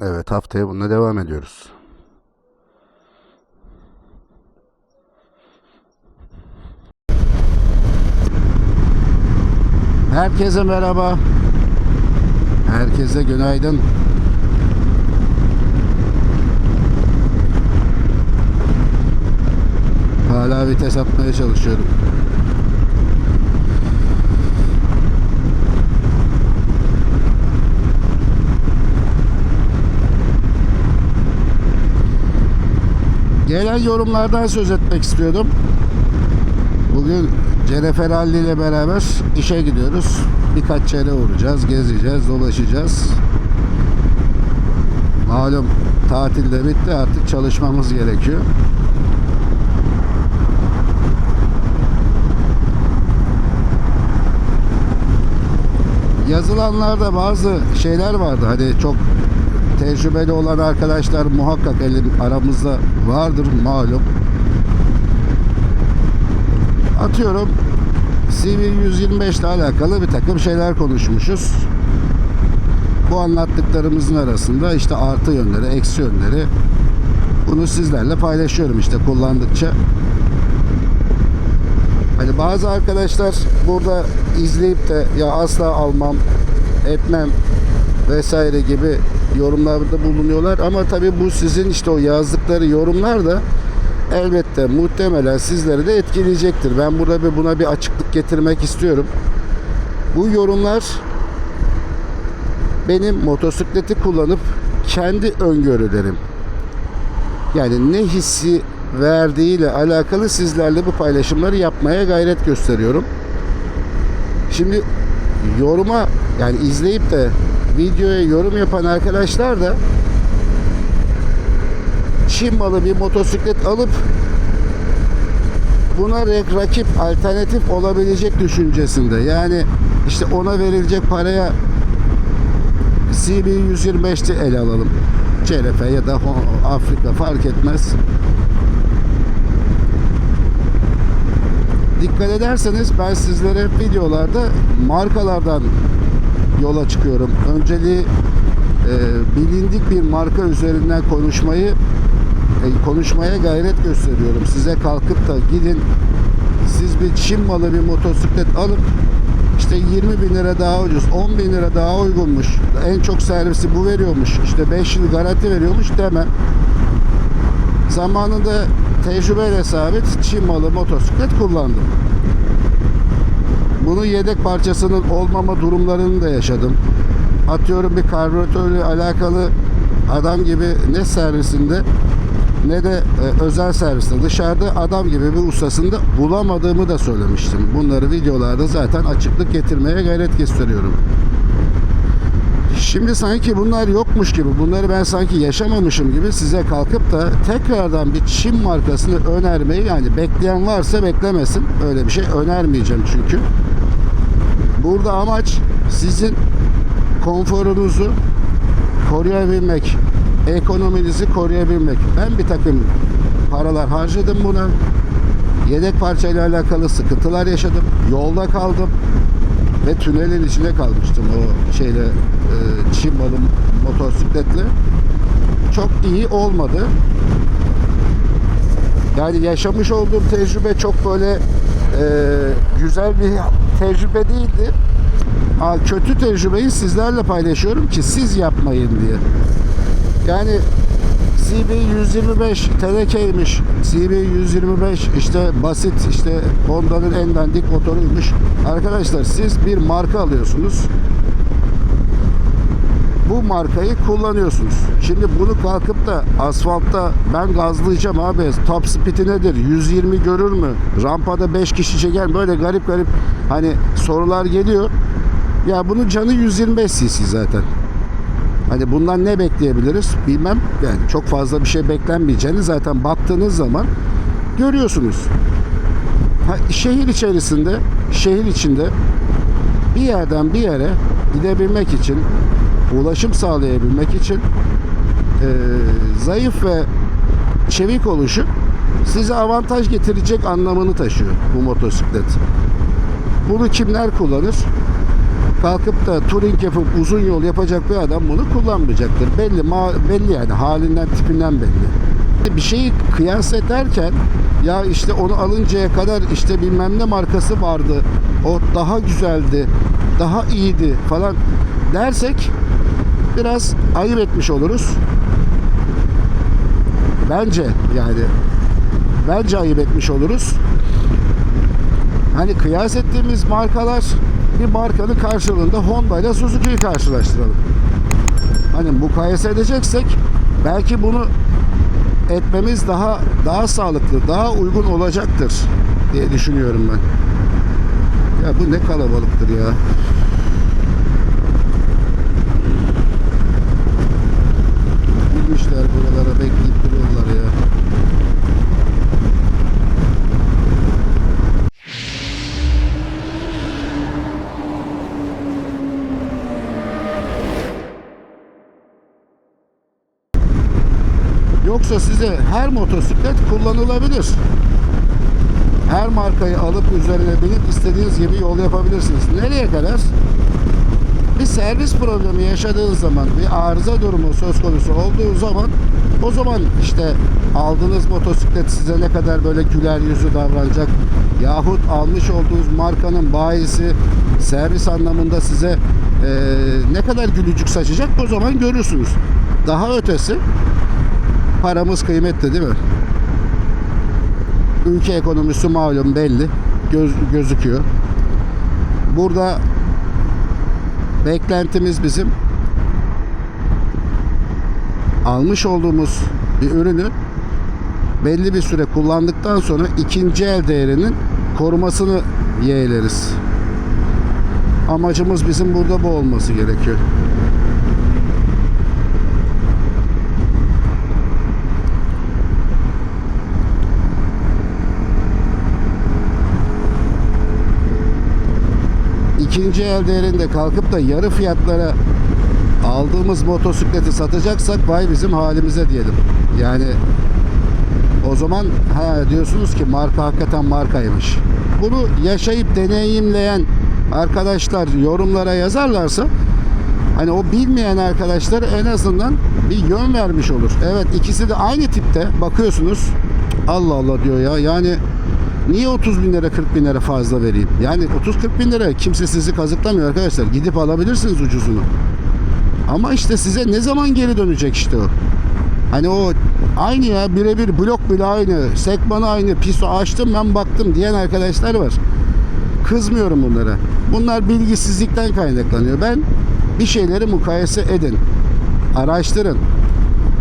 Evet haftaya bununla devam ediyoruz. Herkese merhaba. Herkese günaydın. Hala vites atmaya çalışıyorum. Gelen yorumlardan söz etmek istiyordum. Bugün Cenefer Halli ile beraber işe gidiyoruz. Birkaç yere uğrayacağız, gezeceğiz, dolaşacağız. Malum tatil de bitti artık çalışmamız gerekiyor. Yazılanlarda bazı şeyler vardı. Hani çok tecrübeli olan arkadaşlar muhakkak elim aramızda vardır malum. Atıyorum CV125 ile alakalı bir takım şeyler konuşmuşuz. Bu anlattıklarımızın arasında işte artı yönleri, eksi yönleri bunu sizlerle paylaşıyorum işte kullandıkça. Hani bazı arkadaşlar burada izleyip de ya asla almam, etmem vesaire gibi yorumlarda bulunuyorlar ama tabii bu sizin işte o yazdıkları yorumlar da elbette muhtemelen sizleri de etkileyecektir. Ben burada bir buna bir açıklık getirmek istiyorum. Bu yorumlar benim motosikleti kullanıp kendi öngörülerim. Yani ne hissi verdiğiyle alakalı sizlerle bu paylaşımları yapmaya gayret gösteriyorum. Şimdi yoruma yani izleyip de videoya yorum yapan arkadaşlar da Çin malı bir motosiklet alıp buna rakip alternatif olabilecek düşüncesinde. Yani işte ona verilecek paraya CB 125'te ele alalım. CRF ya da Afrika fark etmez. Dikkat ederseniz ben sizlere videolarda markalardan yola çıkıyorum. Önceliği e, bilindik bir marka üzerinden konuşmayı e, konuşmaya gayret gösteriyorum. Size kalkıp da gidin siz bir Çin malı bir motosiklet alıp işte 20 bin lira daha ucuz, 10 bin lira daha uygunmuş. En çok servisi bu veriyormuş. işte 5 yıl garanti veriyormuş demem. Zamanında tecrübeyle sabit Çin malı motosiklet kullandım. Bunun yedek parçasının olmama durumlarını da yaşadım. Atıyorum bir karbüratörle alakalı adam gibi ne servisinde ne de e, özel serviste dışarıda adam gibi bir ustasında bulamadığımı da söylemiştim. Bunları videolarda zaten açıklık getirmeye gayret gösteriyorum. Şimdi sanki bunlar yokmuş gibi, bunları ben sanki yaşamamışım gibi size kalkıp da tekrardan bir Çin markasını önermeyi yani bekleyen varsa beklemesin. Öyle bir şey önermeyeceğim çünkü. Burada amaç sizin konforunuzu koruyabilmek, ekonominizi koruyabilmek. Ben bir takım paralar harcadım buna. Yedek parçayla alakalı sıkıntılar yaşadım. Yolda kaldım ve tünelin içine kalmıştım o şeyle e, Çin malı motosikletle. Çok iyi olmadı. Yani yaşamış olduğum tecrübe çok böyle e, güzel bir tecrübe değildi. Kötü tecrübeyi sizlerle paylaşıyorum ki siz yapmayın diye. Yani CB 125 TDK'ymiş. CB 125 işte basit işte Honda'nın en dandik motoruymuş. Arkadaşlar siz bir marka alıyorsunuz. Bu markayı kullanıyorsunuz. Şimdi bunu kalkıp da asfaltta ben gazlayacağım abi. Top speed'i nedir? 120 görür mü? Rampada 5 kişi çeker. Böyle garip garip hani sorular geliyor. Ya bunun canı 125 cc zaten. Hani bundan ne bekleyebiliriz bilmem. Yani çok fazla bir şey beklenmeyeceğini zaten baktığınız zaman görüyorsunuz. Ha, şehir içerisinde, şehir içinde bir yerden bir yere gidebilmek için, ulaşım sağlayabilmek için e, zayıf ve çevik oluşu size avantaj getirecek anlamını taşıyor bu motosiklet. Bunu kimler kullanır? kalkıp da touring yapıp uzun yol yapacak bir adam bunu kullanmayacaktır. Belli, belli yani halinden tipinden belli. Bir şeyi kıyas ederken ya işte onu alıncaya kadar işte bilmem ne markası vardı. O daha güzeldi, daha iyiydi falan dersek biraz ayıp etmiş oluruz. Bence yani bence ayıp etmiş oluruz. Hani kıyas ettiğimiz markalar bir markanın karşılığında Honda ile Suzuki'yi karşılaştıralım. Hani mukayese edeceksek belki bunu etmemiz daha daha sağlıklı, daha uygun olacaktır diye düşünüyorum ben. Ya bu ne kalabalıktır ya. Yoksa size her motosiklet kullanılabilir. Her markayı alıp üzerine binip istediğiniz gibi yol yapabilirsiniz. Nereye kadar? Bir servis problemi yaşadığınız zaman, bir arıza durumu söz konusu olduğu zaman o zaman işte aldığınız motosiklet size ne kadar böyle güler yüzü davranacak yahut almış olduğunuz markanın bayisi servis anlamında size eee, ne kadar gülücük saçacak o zaman görürsünüz. Daha ötesi paramız kıymetli değil mi? Ülke ekonomisi malum belli. Göz, gözüküyor. Burada beklentimiz bizim almış olduğumuz bir ürünü belli bir süre kullandıktan sonra ikinci el değerinin korumasını yeğleriz. Amacımız bizim burada bu olması gerekiyor. İkinci el değerinde kalkıp da yarı fiyatlara aldığımız motosikleti satacaksak vay bizim halimize diyelim. Yani o zaman ha diyorsunuz ki marka hakikaten markaymış. Bunu yaşayıp deneyimleyen arkadaşlar yorumlara yazarlarsa hani o bilmeyen arkadaşlar en azından bir yön vermiş olur. Evet ikisi de aynı tipte bakıyorsunuz. Allah Allah diyor ya yani Niye 30 bin lira 40 bin lira fazla vereyim? Yani 30-40 bin lira kimse sizi kazıklamıyor arkadaşlar. Gidip alabilirsiniz ucuzunu. Ama işte size ne zaman geri dönecek işte o. Hani o aynı ya birebir blok bile aynı. Sekmanı aynı. Piso açtım ben baktım diyen arkadaşlar var. Kızmıyorum bunlara. Bunlar bilgisizlikten kaynaklanıyor. Ben bir şeyleri mukayese edin. Araştırın.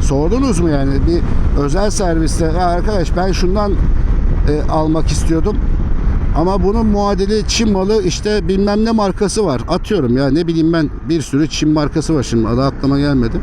Sordunuz mu yani bir özel serviste "Ya arkadaş ben şundan e, almak istiyordum. Ama bunun muadili Çin malı işte bilmem ne markası var. Atıyorum ya ne bileyim ben bir sürü Çin markası var şimdi adı aklıma gelmedi.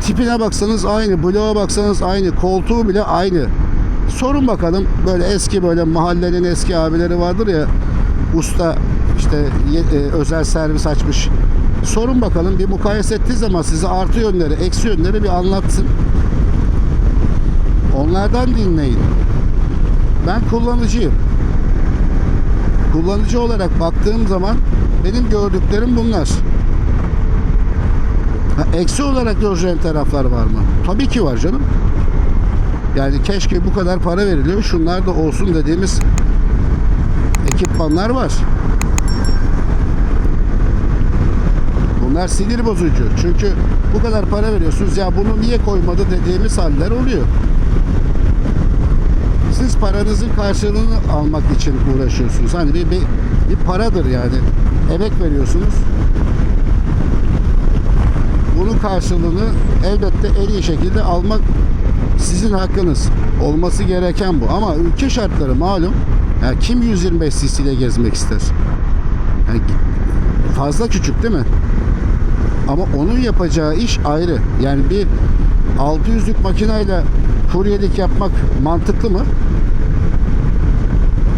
Tipine baksanız aynı, bloğa baksanız aynı, koltuğu bile aynı. Sorun bakalım böyle eski böyle mahallenin eski abileri vardır ya usta işte e, özel servis açmış. Sorun bakalım bir mukayese ettiği zaman size artı yönleri, eksi yönleri bir anlatsın. Onlardan dinleyin. Ben kullanıcıyım. Kullanıcı olarak baktığım zaman benim gördüklerim bunlar. Ha, eksi olarak göreceğim taraflar var mı? Tabii ki var canım. Yani keşke bu kadar para veriliyor. Şunlar da olsun dediğimiz ekipmanlar var. Bunlar sinir bozucu. Çünkü bu kadar para veriyorsunuz. Ya bunu niye koymadı dediğimiz haller oluyor paranızın karşılığını almak için uğraşıyorsunuz. Hani bir, bir, bir paradır yani. Emek veriyorsunuz. Bunun karşılığını elbette en iyi şekilde almak sizin hakkınız. Olması gereken bu. Ama ülke şartları malum. Yani kim 125 cc ile gezmek ister? Yani fazla küçük değil mi? Ama onun yapacağı iş ayrı. Yani bir 600'lük makineyle kuryelik yapmak mantıklı mı?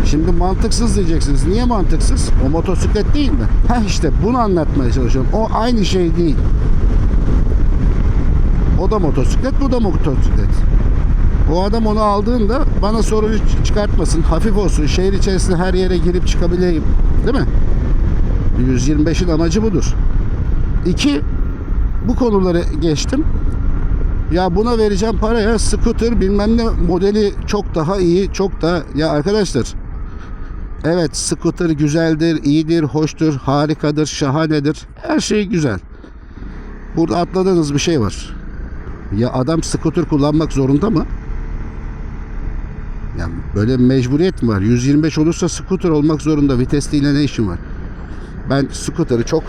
Şimdi mantıksız diyeceksiniz. Niye mantıksız? O motosiklet değil mi? Heh işte bunu anlatmaya çalışıyorum. O aynı şey değil. O da motosiklet, bu da motosiklet. O adam onu aldığında bana sorun çıkartmasın, hafif olsun, şehir içerisinde her yere girip çıkabileyim. Değil mi? 125'in amacı budur. İki, bu konuları geçtim. Ya buna vereceğim paraya scooter bilmem ne modeli çok daha iyi, çok daha... Ya arkadaşlar evet scooter güzeldir, iyidir, hoştur, harikadır, şahanedir. Her şey güzel. Burada atladığınız bir şey var. Ya adam scooter kullanmak zorunda mı? Yani böyle mecburiyet mi var? 125 olursa scooter olmak zorunda. Vitesliyle ne işin var? Ben scooter'ı çok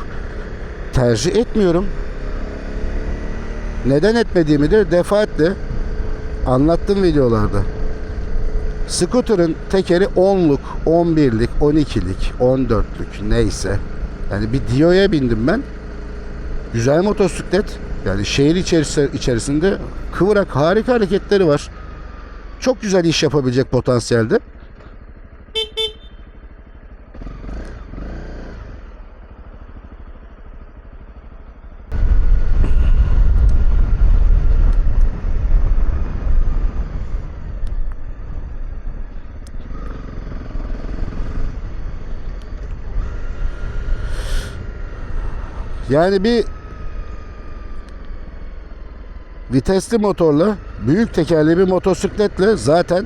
tercih etmiyorum. Neden etmediğimi de defaatle anlattım videolarda. Scooter'ın tekeri 10'luk, 11'lik, 12'lik, 14'lük neyse. Yani bir Dio'ya bindim ben. Güzel motosiklet. Yani şehir içerisi, içerisinde kıvrak harika hareketleri var. Çok güzel iş yapabilecek potansiyelde. Yani bir vitesli motorla büyük tekerli bir motosikletle zaten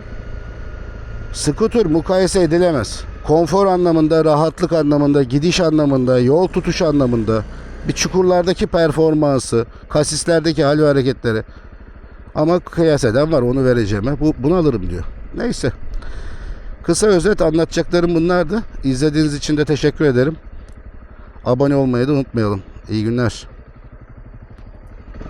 scooter mukayese edilemez. Konfor anlamında, rahatlık anlamında, gidiş anlamında, yol tutuş anlamında, bir çukurlardaki performansı, kasislerdeki hal ve hareketleri. Ama kıyas eden var onu vereceğime. Bu, bunu alırım diyor. Neyse. Kısa özet anlatacaklarım bunlardı. İzlediğiniz için de teşekkür ederim. Abone olmayı da unutmayalım. İyi günler.